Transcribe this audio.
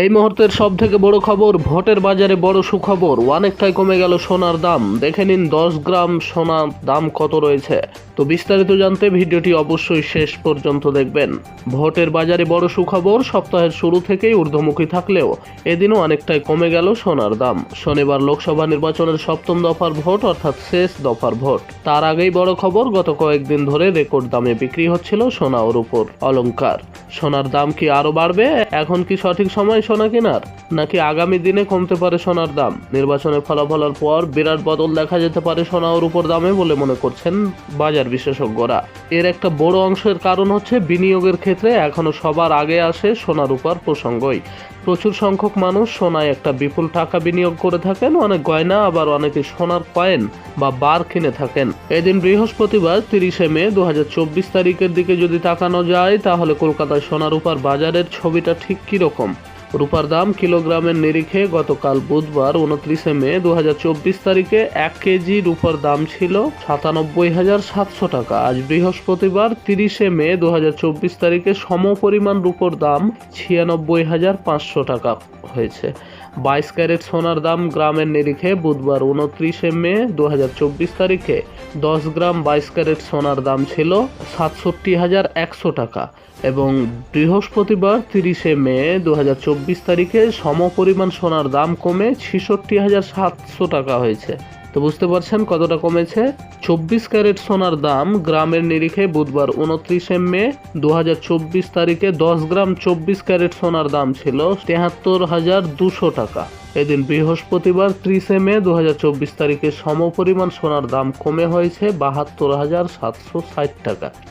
এই মুহূর্তের সব থেকে বড় খবর, ভোটের বাজারে বড় সুখবর। অনেকটাই কমে গেল সোনার দাম। দেখে নিন দশ গ্রাম সোনার দাম কত রয়েছে। তো বিস্তারিত জানতে ভিডিওটি অবশ্যই শেষ পর্যন্ত দেখবেন। ভোটের বাজারে বড় সুখবর, সপ্তাহের শুরু থেকেই ঊর্ধ্বমুখী থাকলেও এদিনও অনেকটাই কমে গেল সোনার দাম। শনিবার লোকসভা নির্বাচনের সপ্তম দফার ভোট, অর্থাৎ শেষ দফার ভোট। তার আগেই বড় খবর, গত কয়েকদিন ধরে রেকর্ড দামে বিক্রি হচ্ছিল সোনা ওর উপর অলঙ্কার সোনার দাম কি আরও বাড়বে? এখন কি সঠিক সময়? সোনা কেনার, নাকি আগামী দিনে কমতে পারে সোনার দাম? নির্বাচনের ফলাফলের পর বিরাট বদল দেখা যেতে পারে সোনা ওর উপর দামে বলে মনে করছেন বাজার বিশেষজ্ঞরা এর একটা বড় অংশের কারণ হচ্ছে বিনিয়োগের ক্ষেত্রে এখনও সবার আগে আসে সোনার উপর প্রসঙ্গই। প্রচুর সংখ্যক মানুষ সোনায় একটা বিপুল টাকা বিনিয়োগ করে থাকেন, অনেক গয়না আবার অনেকে সোনার কয়েন বা বার কিনে থাকেন। এদিন বৃহস্পতিবার তিরিশে মে দু হাজার চব্বিশ তারিখের দিকে যদি তাকানো যায়, তাহলে কলকাতায় সোনার উপর বাজারের ছবিটা ঠিক কীরকম? রূপার দাম কিলোগ্রামের নিরিখে গতকাল বুধবার উনত্রিশে মে দু হাজার চব্বিশ তারিখে এক কেজি রূপার দাম ছিল সাতানব্বই হাজার সাতশো টাকা। আজ বৃহস্পতিবার তিরিশে মে দু হাজার চব্বিশ তারিখে সমপরিমাণ রূপোর দাম ছিয়ানব্বই হাজার পাঁচশো টাকা হয়েছে। বাইশ ক্যারেট সোনার দাম গ্রামের নিরিখে বুধবার উনত্রিশে মে দু হাজার চব্বিশ তারিখে দশ গ্রাম বাইশ ক্যারেট সোনার দাম ছিল সাতষট্টি হাজার একশো টাকা এবং বৃহস্পতিবার তিরিশে মে দু হাজার চব্বিশ তারিখে সমপরিমাণ সোনার দাম কমে ছেষট্টি হাজার সাতশো টাকা হয়েছে। তো বুঝতে পারছেন কতটা কমেছে? চব্বিশ ক্যারেট সোনার দাম গ্রামের নিরিখে বুধবার উনত্রিশে মে দু হাজার চব্বিশ তারিখে দশ গ্রাম চব্বিশ ক্যারেট সোনার দাম ছিল তেহাত্তর হাজার দুশো টাকা। এদিন বৃহস্পতিবার ত্রিশে মে দু হাজার চব্বিশ তারিখে সমপরিমাণ সোনার দাম কমে হয়েছে বাহাত্তর হাজার সাতশো ষাট টাকা।